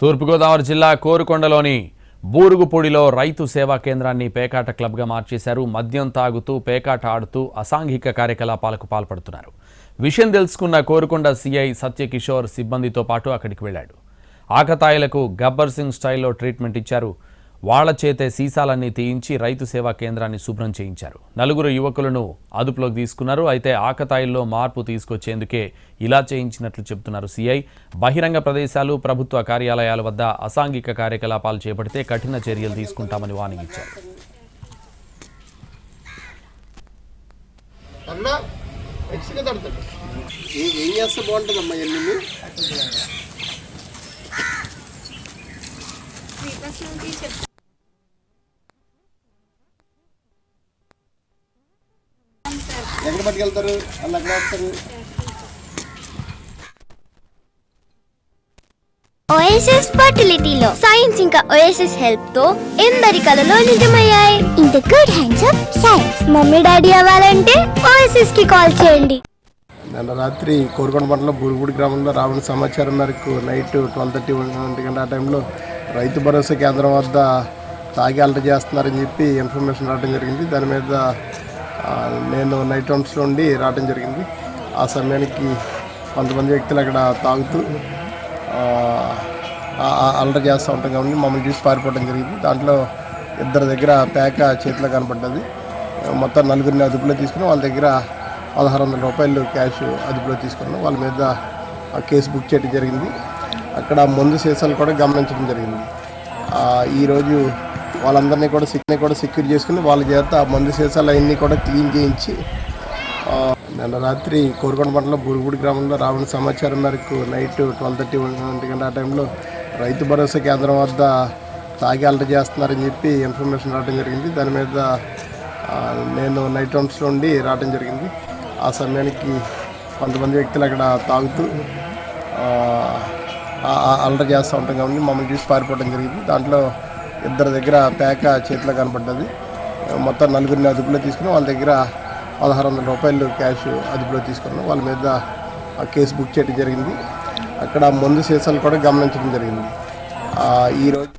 తూర్పుగోదావరి జిల్లా కోరుకొండలోని బూరుగుపూడిలో రైతు సేవా కేంద్రాన్ని పేకాట క్లబ్గా మార్చేశారు. మద్యం తాగుతూ పేకాట ఆడుతూ అసాంఘిక కార్యకలాపాలకు పాల్పడుతున్నారు. విషయం తెలుసుకున్న కోరుకొండ సిఐ సత్యకిషోర్ సిబ్బందితో పాటు అక్కడికి వెళ్ళాడు. ఆకతాయిలకు గబ్బర్ సింగ్ స్టైల్లో ట్రీట్మెంట్ ఇచ్చారు. వాళ్ళ చేతే సీసాలన్నీ తీయించి రైతు సేవా కేంద్రాన్ని శుభ్రం చేయించారు. నలుగురు యువకులను అదుపులోకి తీసుకున్నారు. అయితే ఆకతాయిల్లో మార్పు తీసుకొచ్చేందుకే ఇలా చేయించినట్లు చెబుతున్నారు సీఐ. బహిరంగ ప్రదేశాలు ప్రభుత్వ కార్యాలయాల వద్ద అసాంఘిక కార్యకలాపాలు చేపడితే కఠిన చర్యలు తీసుకుంటామని వార్నింగ్ ఇచ్చారు. ఏ- చేస్తే బాగుంటుందమ్మా ఎన్ని? ఎక్కడ పట్టుకెళ్తారు? వాళ్ళు ఎక్కడ వేస్తారు? ఓఎస్ఎస్ ఫర్టిలిటీలో సైన్స్ ఇంకా ఓఎస్ఎస్ హెల్ప్తో ఎందరి కలలో నిజమయ్యాయి? In the good hands of science mummy daddy అవ్వాలంటే ఓఎస్ఎస్కి కాల్ చేయండి. నిన్న రాత్రి కోరుకొండ మండలం బూరుగుడి గ్రామంలో రావణ సమాచారం మేరకు నైట్ ట్వెల్వ్ థర్టీ ఒంటి గంట ఆ టైంలో రైతు భరోసా కేంద్రం వద్ద తాగి అలట చేస్తున్నారని చెప్పి ఇన్ఫర్మేషన్ రావడం జరిగింది. దాని మీద నేను నైట్ రౌండ్స్ నుండి రావడం జరిగింది. ఆ సమయానికి కొంతమంది వ్యక్తులు అక్కడ తాగుతూ అల్లరి అలట చేస్తూ ఉంటాం కాబట్టి మమ్మల్ని చూసి పారిపోవడం జరిగింది. దాంట్లో ఇద్దరి దగ్గర పేక చేతిలో కనపడ్డది. మొత్తం నలుగురిని అదుపులో తీసుకుని వాళ్ళ దగ్గర పదహారు వందల రూపాయలు క్యాష్ అదుపులో తీసుకున్నాం. వాళ్ళ మీద ఆ కేసు బుక్ చేయడం జరిగింది. అక్కడ మందు సీసాలు కూడా గమనించడం జరిగింది. ఈరోజు వాళ్ళందరినీ కూడా సిక్ని కూడా సెక్యూర్ చేసుకుని వాళ్ళ చేత ఆ మందు సీసాలు అవన్నీ కూడా క్లీన్ చేయించి నిన్న రాత్రి కోరుకొండ మండలం బురుగుడి గ్రామంలో రావణ సమాచారం మేరకు నైట్ ట్వెల్వ్ థర్టీ వన్ గంట ఆ టైంలో రైతు భరోసా కేంద్రం వద్ద తాగి అల్ట చేస్తున్నారని చెప్పి ఇన్ఫర్మేషన్ రావడం జరిగింది. దాని మీద నేను నైట్ రౌండ్స్లో నుండి రావడం జరిగింది. ఆ సమయానికి కొంతమంది వ్యక్తులు అక్కడ తాగుతూ అల్ట చేస్తూ ఉంటాం కాబట్టి మమ్మల్ని చూసి పారిపోవడం జరిగింది. దాంట్లో ఇద్దరి దగ్గర పేక చేతిలో కనపడ్డది. మొత్తం నలుగురిని అదుపులో తీసుకుని వాళ్ళ దగ్గర పదహారు వందల రూపాయలు క్యాష్ అదుపులో తీసుకున్నాం. వాళ్ళ మీద ఆ కేసు బుక్ చేయడం జరిగింది. అక్కడ మందు సీసాలు కూడా గమనించడం జరిగింది. ఈరోజు